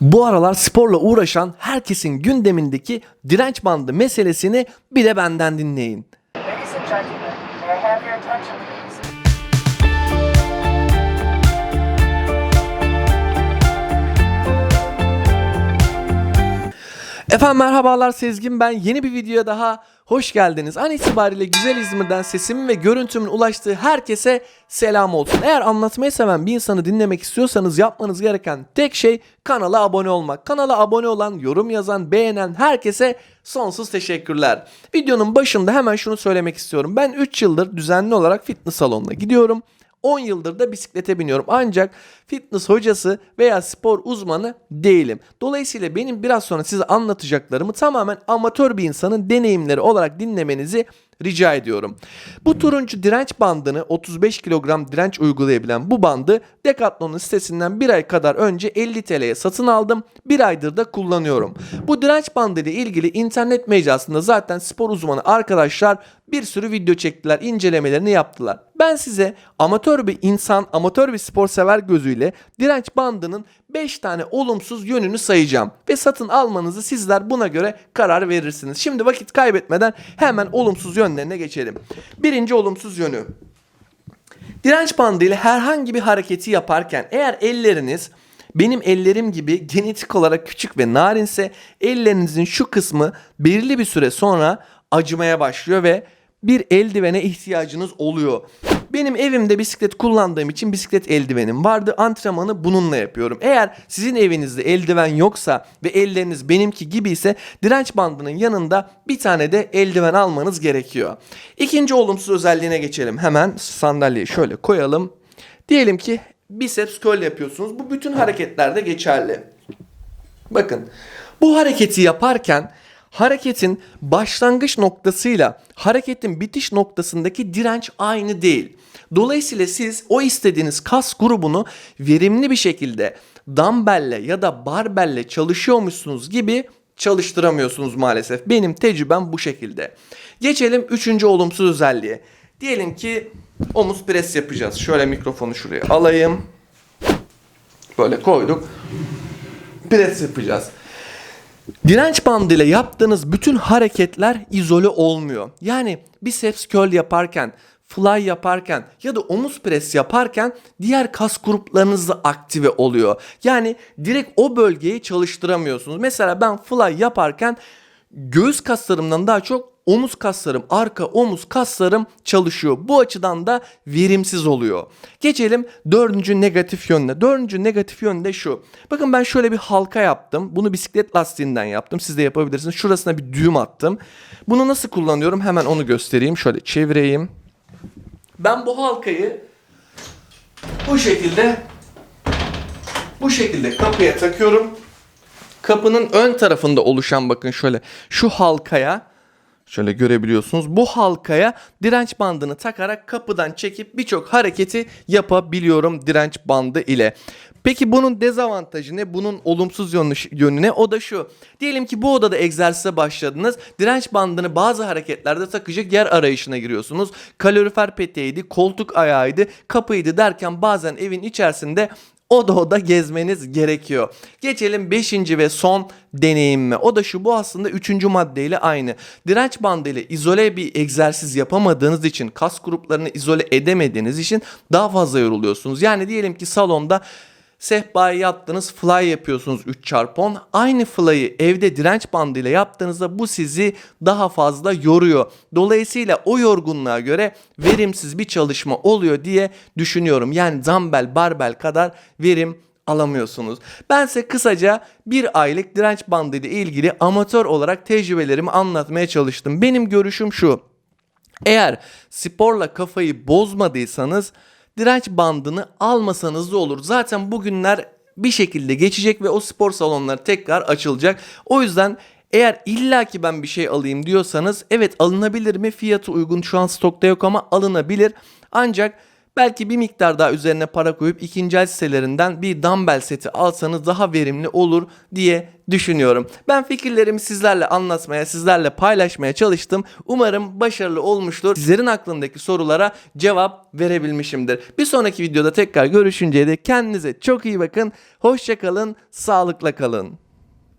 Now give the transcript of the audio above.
Bu aralar sporla uğraşan herkesin gündemindeki direnç bandı meselesini bir de benden dinleyin. Efendim merhabalar Sezgin ben yeni bir videoya daha hoş geldiniz. An itibariyle güzel İzmir'den sesimin ve görüntümün ulaştığı herkese selam olsun. Eğer anlatmayı seven bir insanı dinlemek istiyorsanız yapmanız gereken tek şey kanala abone olmak. Kanala abone olan, yorum yazan, beğenen herkese sonsuz teşekkürler. Videonun başında hemen şunu söylemek istiyorum. Ben 3 yıldır düzenli olarak fitness salonuna gidiyorum. 10 yıldır da bisiklete biniyorum. Ancak fitness hocası veya spor uzmanı değilim. Dolayısıyla benim biraz sonra size anlatacaklarımı tamamen amatör bir insanın deneyimleri olarak dinlemenizi rica ediyorum. Bu turuncu direnç bandını 35 kilogram direnç uygulayabilen bu bandı Decathlon'un sitesinden bir ay kadar önce 50 TL'ye satın aldım. Bir aydır da kullanıyorum. Bu direnç bandı ile ilgili internet mecrasında zaten spor uzmanı arkadaşlar bir sürü video çektiler, incelemelerini yaptılar. Ben size amatör bir insan, amatör bir spor sever gözüyle direnç bandının 5 tane olumsuz yönünü sayacağım ve satın almanızı sizler buna göre karar verirsiniz. Şimdi vakit kaybetmeden hemen olumsuz yönlerine geçelim. Birinci olumsuz yönü. Direnç bandı ile herhangi bir hareketi yaparken eğer elleriniz benim ellerim gibi genetik olarak küçük ve narinse ellerinizin şu kısmı belirli bir süre sonra acımaya başlıyor ve bir eldivene ihtiyacınız oluyor. Benim evimde bisiklet kullandığım için bisiklet eldivenim vardı. Antrenmanı bununla yapıyorum. Eğer sizin evinizde eldiven yoksa ve elleriniz benimki gibi ise direnç bandının yanında bir tane de eldiven almanız gerekiyor. İkinci olumsuz özelliğine geçelim. Hemen sandalyeyi şöyle koyalım. Diyelim ki biceps curl yapıyorsunuz. Bu bütün hareketlerde geçerli. Bakın bu hareketi yaparken hareketin başlangıç noktasıyla hareketin bitiş noktasındaki direnç aynı değil. Dolayısıyla siz o istediğiniz kas grubunu verimli bir şekilde dumbbell'le ya da barbell'le çalışıyormuşsunuz gibi çalıştıramıyorsunuz maalesef. Benim tecrübem bu şekilde. Geçelim üçüncü olumsuz özelliğe. Diyelim ki omuz pres yapacağız. Şöyle mikrofonu şuraya alayım. Böyle koyduk. Pres yapacağız. Direnç bandıyla yaptığınız bütün hareketler izole olmuyor. Yani biceps curl yaparken, fly yaparken ya da omuz pres yaparken diğer kas gruplarınız da aktive oluyor. Yani direkt o bölgeyi çalıştıramıyorsunuz. Mesela ben fly yaparken göğüs kaslarımdan daha çok omuz kaslarım, arka omuz kaslarım çalışıyor. Bu açıdan da verimsiz oluyor. Geçelim dördüncü negatif yönüne. Dördüncü negatif yönde şu. Bakın ben şöyle bir halka yaptım. Bunu bisiklet lastiğinden yaptım. Siz de yapabilirsiniz. Şurasına bir düğüm attım. Bunu nasıl kullanıyorum? Hemen onu göstereyim. Şöyle çevireyim. Ben bu halkayı bu şekilde bu şekilde kapıya takıyorum. Kapının ön tarafında oluşan bakın şöyle şu halkaya şöyle görebiliyorsunuz. Bu halkaya direnç bandını takarak kapıdan çekip birçok hareketi yapabiliyorum direnç bandı ile. Peki bunun dezavantajı ne? Bunun olumsuz yönü, ne? O da şu. Diyelim ki bu odada egzersize başladınız. Direnç bandını bazı hareketlerde takacak yer arayışına giriyorsunuz. Kalorifer peteğiydi, koltuk ayağıydı, kapıydı derken bazen evin içerisinde oda gezmeniz gerekiyor. Geçelim 5. ve son deneyimime. O da şu bu aslında 3. maddeyle aynı. Direnç bandı ile izole bir egzersiz yapamadığınız için kas gruplarını izole edemediğiniz için daha fazla yoruluyorsunuz. Yani diyelim ki salonda sehpaya yattınız fly yapıyorsunuz 3 çarpı 10. Aynı fly'ı evde direnç bandıyla yaptığınızda bu sizi daha fazla yoruyor. Dolayısıyla o yorgunluğa göre verimsiz bir çalışma oluyor diye düşünüyorum. Yani dumbbell barbell kadar verim alamıyorsunuz. Ben size kısaca bir aylık direnç bandı ile ilgili amatör olarak tecrübelerimi anlatmaya çalıştım. Benim görüşüm şu. Eğer sporla kafayı bozmadıysanız direnç bandını almasanız da olur. Zaten bugünler bir şekilde geçecek ve o spor salonları tekrar açılacak. O yüzden eğer illaki ben bir şey alayım diyorsanız evet alınabilir mi? Fiyatı uygun şu an stokta yok ama alınabilir. Ancak belki bir miktar daha üzerine para koyup ikinci el sitelerinden bir dumbbell seti alsanız daha verimli olur diye düşünüyorum. Ben fikirlerimi sizlerle anlatmaya, sizlerle paylaşmaya çalıştım. Umarım başarılı olmuştur. Sizlerin aklındaki sorulara cevap verebilmişimdir. Bir sonraki videoda tekrar görüşünceye dek kendinize çok iyi bakın. Hoşçakalın, sağlıkla kalın.